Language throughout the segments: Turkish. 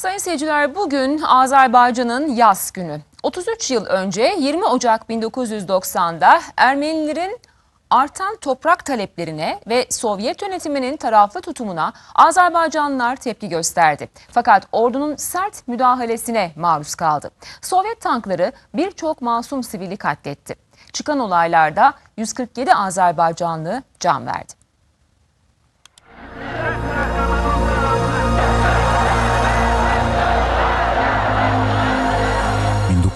Sayın seyirciler bugün Azerbaycan'ın yaz günü. 33 yıl önce 20 Ocak 1990'da Ermenilerin artan toprak taleplerine ve Sovyet yönetiminin taraflı tutumuna Azerbaycanlılar tepki gösterdi. Fakat ordunun sert müdahalesine maruz kaldı. Sovyet tankları birçok masum sivili katletti. Çıkan olaylarda 147 Azerbaycanlı can verdi.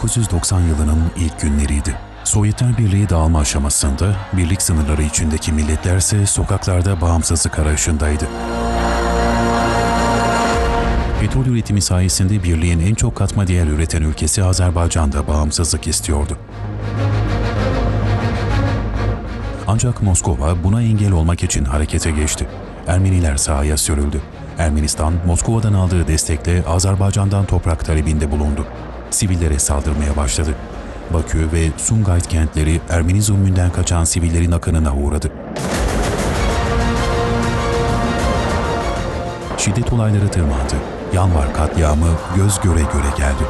...1990 yılının ilk günleriydi. Sovyetler Birliği dağılma aşamasında birlik sınırları içindeki milletlerse sokaklarda bağımsızlık arayışındaydı. Petrol üretimi sayesinde birliğin en çok katma değer üreten ülkesi Azerbaycan'da bağımsızlık istiyordu. Ancak Moskova buna engel olmak için harekete geçti. Ermeniler sahaya sürüldü. Ermenistan, Moskova'dan aldığı destekle Azerbaycan'dan toprak talebinde bulundu. Sivillere saldırmaya başladı. Bakü ve Sumgayit kentleri Ermeni zulmünden kaçan sivillerin akınına uğradı. Şiddet olayları tırmandı. Yanvar katliamı göz göre göre geldi.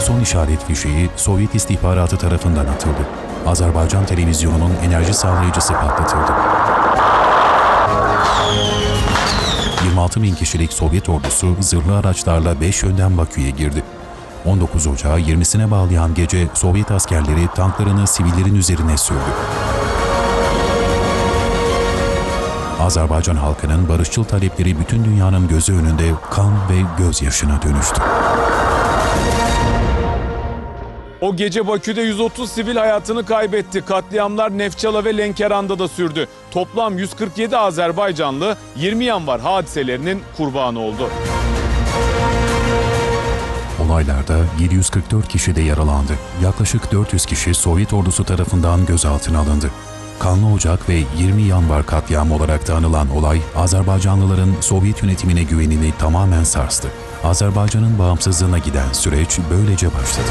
Son işaret fişeği Sovyet istihbaratı tarafından atıldı. Azerbaycan televizyonunun enerji sağlayıcısı patlatıldı. 26 bin kişilik Sovyet ordusu zırhlı araçlarla 5 yönden Bakü'ye girdi. 19 Ocağı 20'sine bağlayan gece Sovyet askerleri tanklarını sivillerin üzerine sürdü. Azerbaycan halkının barışçıl talepleri bütün dünyanın gözü önünde kan ve gözyaşına dönüştü. O gece Bakü'de 130 sivil hayatını kaybetti. Katliamlar Nefçala ve Lenkeran'da da sürdü. Toplam 147 Azerbaycanlı 20 yanvar hadiselerinin kurbanı oldu. Olaylarda 744 kişi de yaralandı. Yaklaşık 400 kişi Sovyet ordusu tarafından gözaltına alındı. Kanlı Ocak ve 20 Yanvar katliamı olarak da anılan olay Azerbaycanlıların Sovyet yönetimine güvenini tamamen sarstı. Azerbaycan'ın bağımsızlığına giden süreç böylece başladı.